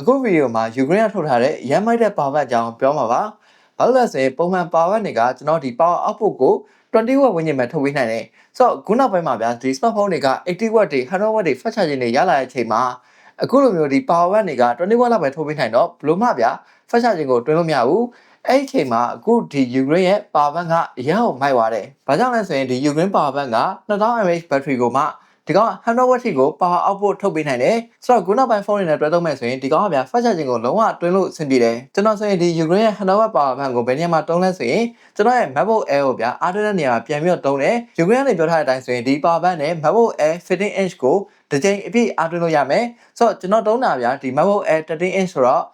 အခုဗီဒီယိုမှာယူကရိန်းကထုတ်ထားတဲ့ရမ်းမိုက်တဲ့ပါဝတ်အကြောင်းပြောမှာပါ။ဘာလို့လဲဆိုရင်ပုံမှန်ပါဝတ်တွေကကျွန်တော်ဒီ power output ကို20 watt ဝန်းကျင်မှာထုတ်ပေးနိုင်တယ်။ဆိုတော့ခုနောက်ပိုင်းမှာဗျာဒီ smartphone တွေက80 watt တွေ100 watt တွေ fast charging တွေရလာတဲ့အချိန်မှာအခုလိုမျိုးဒီ power watt တွေက20 watt လောက်ပဲထုတ်ပေးနိုင်တော့ဘလို့မှဗျာ fast charging ကိုတွင်းလို့မရဘူး။အဲ့ဒီအချိန်မှာအခုဒီယူကရိန်းရဲ့ power bank ကအရန်ကိုမိုက်သွားတယ်။ဘာကြောင့်လဲဆိုရင်ဒီယူကရိန်း power bank က2000 mAh battery ကိုမှ ဒီကောင် 100 watt ထိကို power output ထုတ်ပေးနိုင်တယ်ဆိုတော့ခုနောက်ပိုင်းဖုန်းတွေနဲ့တွဲသုံးမယ်ဆိုရင်ဒီကောင်ကဗျာ fast charging ကိုလုံးဝတွင်းလို့အဆင်ပြေတယ်ကျွန်တော်ဆိုရင်ဒီ Ukraine ရဲ့100 watt power bank ကိုဘယ်နေရာမှာတုံးလဲဆိုရင်ကျွန်တော်ရဲ့ MacBook Air ကိုဗျာအားတဲ့နေရာမှာပြန်ပြီးတော့တုံးတယ် Ukraine ကနေပြောထားတဲ့အတိုင်းဆိုရင်ဒီ power bank နဲ့ MacBook Air 15 inch ကိုတစ်ချိန်အပြည့်အားတွင်းလို့ရမယ်ဆိုတော့ကျွန်တော်တုံးတာဗျာဒီ MacBook Air 13 inch ဆိုတော့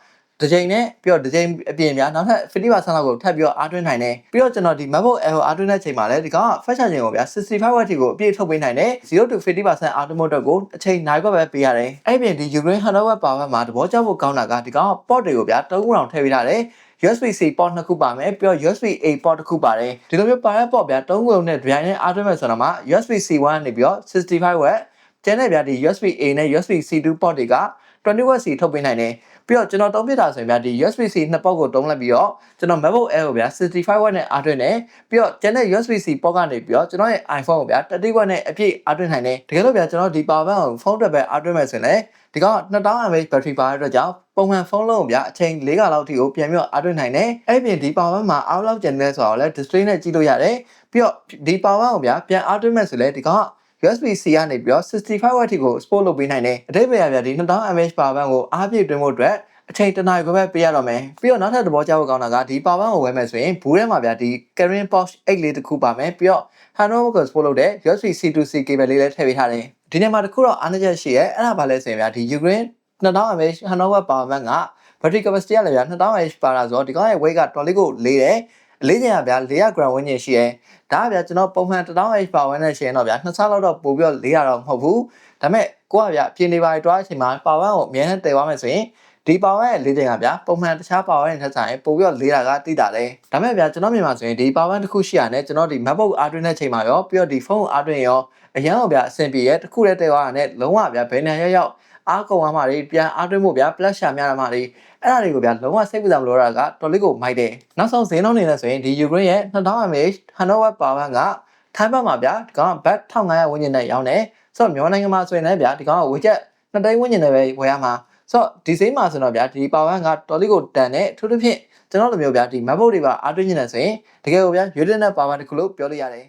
တစ်ချိန်နဲ့ပြီးတော့တစ်ချိန်အပြင်များနောက်ထပ်50%လောက်ကိုထပ်ပြီးတော့အားတွင်းနိုင်တယ်ပြီးတော့ကျွန်တော်ဒီ MacBook Air ကိုအားတွင်းတဲ့ချိန်မှာလည်းဒီကောင်က fast charging ကိုဗျာ65 watt ထိကိုအပြည့်ထုတ်ပေးနိုင်တယ်0 to 50%အားတွင်းမှုတော့ကိုအချိန်နိုင်ခွက်ပဲပေးရတယ်အဲ့ပြင်ဒီ Ukraine 100 watt power မှာသဘောကျဖို့ကောင်းတာကဒီကောင်က port တွေကိုဗျာတုံးခုအောင်ထည့်ပေးထားတယ် USB-C port နှစ်ခုပါမယ်ပြီးတော့ USB-A port တစ်ခုပါတယ်ဒီလိုမျိုးပါတဲ့ port ဗျာ၃ခုလုံးနဲ့ drive နဲ့အားသွင်းမယ်ဆိုတော့မှ USB-C 1နေပြီးတော့65 watt ကျန်တဲ့ဗျာဒီ USB-A နဲ့ USB-C2 port တွေက20 watt စီထုတ်ပေးနိုင်တယ် ပြီးတော့ကျွန်တော်တုံးပြတာဆိုရင်ဗျာဒီ USB-C နှစ်ပေါက်ကိုတုံးလိုက်ပြီးတော့ကျွန်တော် MacBook Air ကိုဗျာ65 watt နဲ့အားသွင်းတယ်ပြီးတော့ကျန်တဲ့ USB-C port ကနေပြီးတော့ကျွန်တော်ရဲ့ iPhone ကိုဗျာ30 watt နဲ့အပြည့်အားသွင်းနိုင်တယ်တကယ်လို့ဗျာကျွန်တော်ဒီ power bank ကိုဖုန်းအတွက်ပဲအားသွင်းမယ်ဆိုရင်လည်းဒီကောင်2000 mAh battery ပါတဲ့အတွက်ကြောင့်ပုံမှန်ဖုန်းလုံးကိုဗျာအချိန်၄ကလောက်ထိကိုပြန်ပြီးတော့အားသွင်းနိုင်တယ်အဲ့ပြင်ဒီ power bank မှာအားလောက်ကျန်နေဆိုတော့လည်း display နဲ့ကြည့်လို့ရတယ်ပြီးတော့ဒီ power bank ကိုဗျာပြန်အားသွင်းမယ်ဆိုလည်းဒီကောင်က USB-C ကနေပြီးတော့ 65 watt ထိကို support လုပ်ပေးနိုင်တယ်အတိတ်ပဲဗျာဒီ2000 mAh power bank ကိုအားပြည့်တွင်းဖို့အတွက်အချိန်တနားရီပဲပေးရတော့မယ်ပြီးတော့နောက်ထပ်သဘောကျဖို့ကောင်းတာကဒီ power bank ကိုဝယ်မယ်ဆိုရင်ဘူးထဲမှာဗျာဒီ current box 8လေးတစ်ခုပါမယ်ပြီးတော့ handle ကို support လုပ်တဲ့ USB C to C cable လေးလည်းထည့်ပေးထားတယ်ဒီနေ့မှာတစ်ခုတော့အားနည်းချက်ရှိရဲအဲ့ဒါဘာလဲဆိုရင်ဗျာဒီ Ukraine 2000 mAh 100 watt power bank က battery capacity ကလည်းဗျာ2000 mAh ပါတာဆိုတော့ဒီကောင်ရဲ့ weight ကတော်လေးကိုလေးတယ် လေးချင်ရဗျာ400 gram ဝန်းကျင်ရှိရဲဒါကဗျာကျွန်တော်ပုံမှန်1000 mAh power နဲ့ရှင်တော့ဗျာနှစ်ဆလောက်တော့ပို့ပြီးတော့400တော့မဟုတ်ဘူးဒါပေမဲ့ကိုကဗျာပြင်နေပါတွားအချိန်မှာ power ကိုအမြဲတမ်းတည်သွားမယ်ဆိုရင်ဒီပါဝါရဲ့လေးချိန်ကဗျာပုံမှန်တခြားပါဝါရဲ့ထက်ဆိုင်ပို့ပြီးတော့လေးတာကတိတာတယ်ဒါမဲ့ဗျာကျွန်တော်မြန်မာဆိုရင်ဒီပါဝါတစ်ခုရှိရတယ်ကျွန်တော်ဒီ MacBook အားတွင်းတဲ့ချိန်မှာရောပြီးတော့ဒီဖုန်းအားတွင်းရောအရန်တော့ဗျာအဆင်ပြေရဲ့တစ်ခုတည်းတည်သွားတာနဲ့လုံးဝဗျာဘယ်နေရာရောက် အားကုန်သွားမှတွေပြန်အားတွင်းဖို့ဗျာ plus ရှာများတာမှတွေအဲ့ဒါတွေကိုဗျာလုံးဝစိတ်ပူစရာမလိုတာကတော်လေးကိုမိုက်တယ်နောက်ဆုံးဈေးနှုန်းနေလဲဆိုရင်ဒီ Ukraine ရဲ့2000 mAh 100 watt power ကထိုင်းဘက်မှာဗျာဒီကောင်က back 1500ဝန်းကျင်နဲ့ရောင်းတယ်ဆိုတော့မြန်မာနိုင်ငံမှာဆိုရင်လည်းဗျာဒီကောင်ကဝေချက်နှစ်သိန်းဝန်းကျင်နဲ့ပဲဝယ်ရမှာဆိုတော့ဒီစိမ်းမှာဆိုတော့ဗျာဒီပါဝမ်ကတော်လေးကိုတန်တဲ့အထူးသဖြင့်ကျွန်တော်တို့မျိုးဗျာဒီ MacBook တွေပါအားသွင်းနေတယ်ဆိုရင်တကယ်ကိုဗျာရွေးတဲ့ပါဝမ်တစ်ခုလို့ပြောလို့ရတယ်